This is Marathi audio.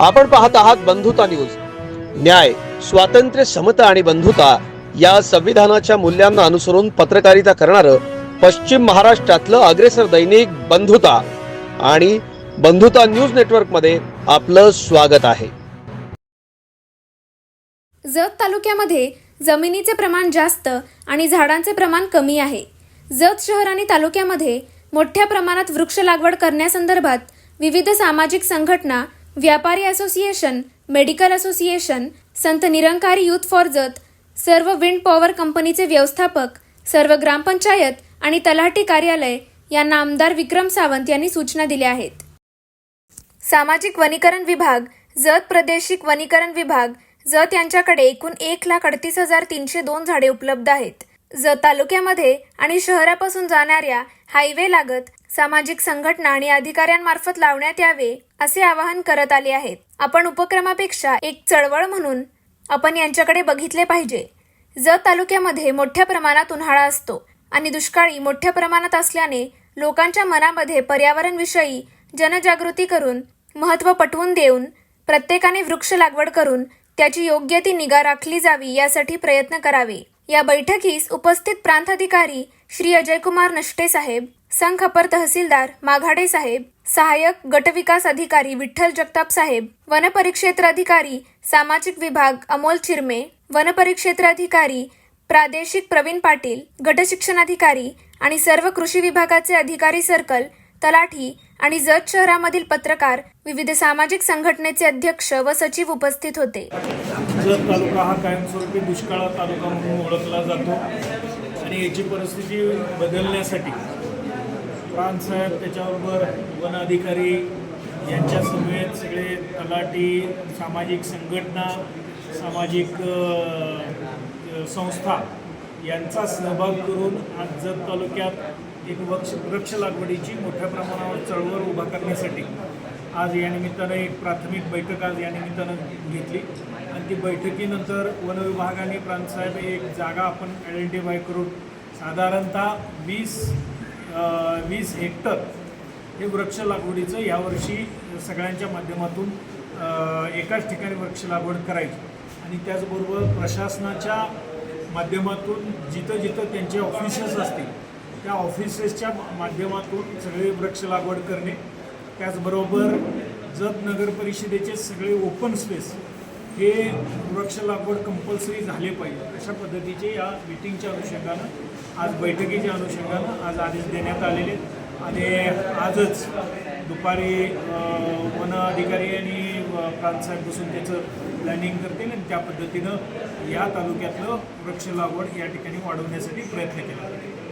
आपण पाहत आहात बंधुता न्यूज. न्याय स्वातंत्र्य समता आणि बंधुता या संविधानाच्या मूल्यांना अनुसरून पत्रकारिता करणारं पश्चिम महाराष्ट्रातलं अग्रेसर दैनिक बंधुता आणि बंधुता न्यूज नेटवर्कमध्ये आपलं स्वागत आहे. जत तालुक्यामध्ये जमिनीचे प्रमाण जास्त आणि झाडांचे प्रमाण कमी आहे. जत शहर आणि तालुक्यामध्ये मोठ्या प्रमाणात वृक्ष लागवड करण्यासंदर्भात विविध सामाजिक संघटना व्यापारी association medical association Sant Nirankari youth for Jat सर्व विंड पॉवर कंपनीचे व्यवस्थापक सर्व ग्रामपंचायत आणि तलाठी कार्यालय यांना आमदार विक्रम सावंत यांनी सूचना दिल्या आहेत. सामाजिक वनीकरण विभाग जत प्रादेशिक वनीकरण विभाग जत यांच्याकडे एकूण एक लाख अडतीस हजार तीनशे दोन झाडे उपलब्ध आहेत. जत तालुक्यामध्ये आणि शहरापासून जाणाऱ्या हायवे लागत सामाजिक संघटना आणि अधिकाऱ्यांमार्फत लावण्यात यावे असे आवाहन करत आले आहेत. आपण उपक्रमापेक्षा एक चळवळ म्हणून आपण यांच्याकडे बघितले पाहिजे. जत तालुक्यामध्ये मोठ्या प्रमाणात उन्हाळा असतो आणि दुष्काळी मोठ्या प्रमाणात असल्याने लोकांच्या मनामध्ये पर्यावरणविषयी जनजागृती करून महत्त्व पटवून देऊन प्रत्येकाने वृक्ष लागवड करून त्याची योग्य ती निगा राखली जावी यासाठी प्रयत्न करावे. या बैठकीस उपस्थित प्रांताधिकारी श्री अजयकुमार नष्टे साहेब संघ अपर तहसीलदार माघाडे साहेब सहाय्यक गटविकास अधिकारी विठ्ठल जगताप साहेब वनपरिक्षेत्र अधिकारी सामाजिक विभाग अमोल चिरमे वनपरिक्षेत्र अधिकारी प्रादेशिक प्रवीण पाटील गटशिक्षणाधिकारी आणि सर्व कृषी विभागाचे अधिकारी सर्कल तलाठी आणि जत शहरामधील पत्रकार विविध सामाजिक संघटनेचे अध्यक्ष व सचिव उपस्थित होते. जत तालुका हा कायमस्वरूपी दुष्काळ तालुका म्हणून ओळखला जातो आणि याची परिस्थिती बदलण्यासाठी प्रांतसाहेब त्याच्याबरोबर वन अधिकारी यांच्या समेत सगळे तलाठी सामाजिक संघटना सामाजिक संस्था यांचा सहभाग करून आज जत तालुक्यात एक वृक्ष वृक्ष लागवडीची मोठ्या प्रमाणावर चळवळ उभा करण्यासाठी आज या निमित्तानं एक प्राथमिक बैठक आज या निमित्तानं घेतली. आणि ती बैठकीनंतर वन विभागाने प्रांतसाहेब एक जागा आपण आयडेंटिफाय करून साधारणतः वीस वीस हेक्टर हे वृक्ष लागवडीचं यावर्षी सगळ्यांच्या माध्यमातून एकाच ठिकाणी वृक्ष लागवड करायची. आणि त्याचबरोबर प्रशासनाच्या माध्यमातून जिथं जिथं त्यांचे ऑफिसेस असतील त्या ऑफिसेसच्या माध्यमातून सगळे वृक्ष लागवड करणे त्याचबरोबर जत नगर परिषदेचे सगळे ओपन स्पेस हे वृक्ष लागवड कंपल्सरी झाले पाहिजे. अशा पद्धतीचे या मिटिंगच्या अनुषंगानं आज बैठकीच्या अनुषंगानं आज आदेश देण्यात आलेले आणि आजच दुपारी वन अधिकारी आणि प्रांतसाहेब बसून त्याचं प्लॅनिंग करतील आणि त्या पद्धतीनं या तालुक्यातलं वृक्ष लागवड या ठिकाणी वाढवण्यासाठी प्रयत्न केला जाईल.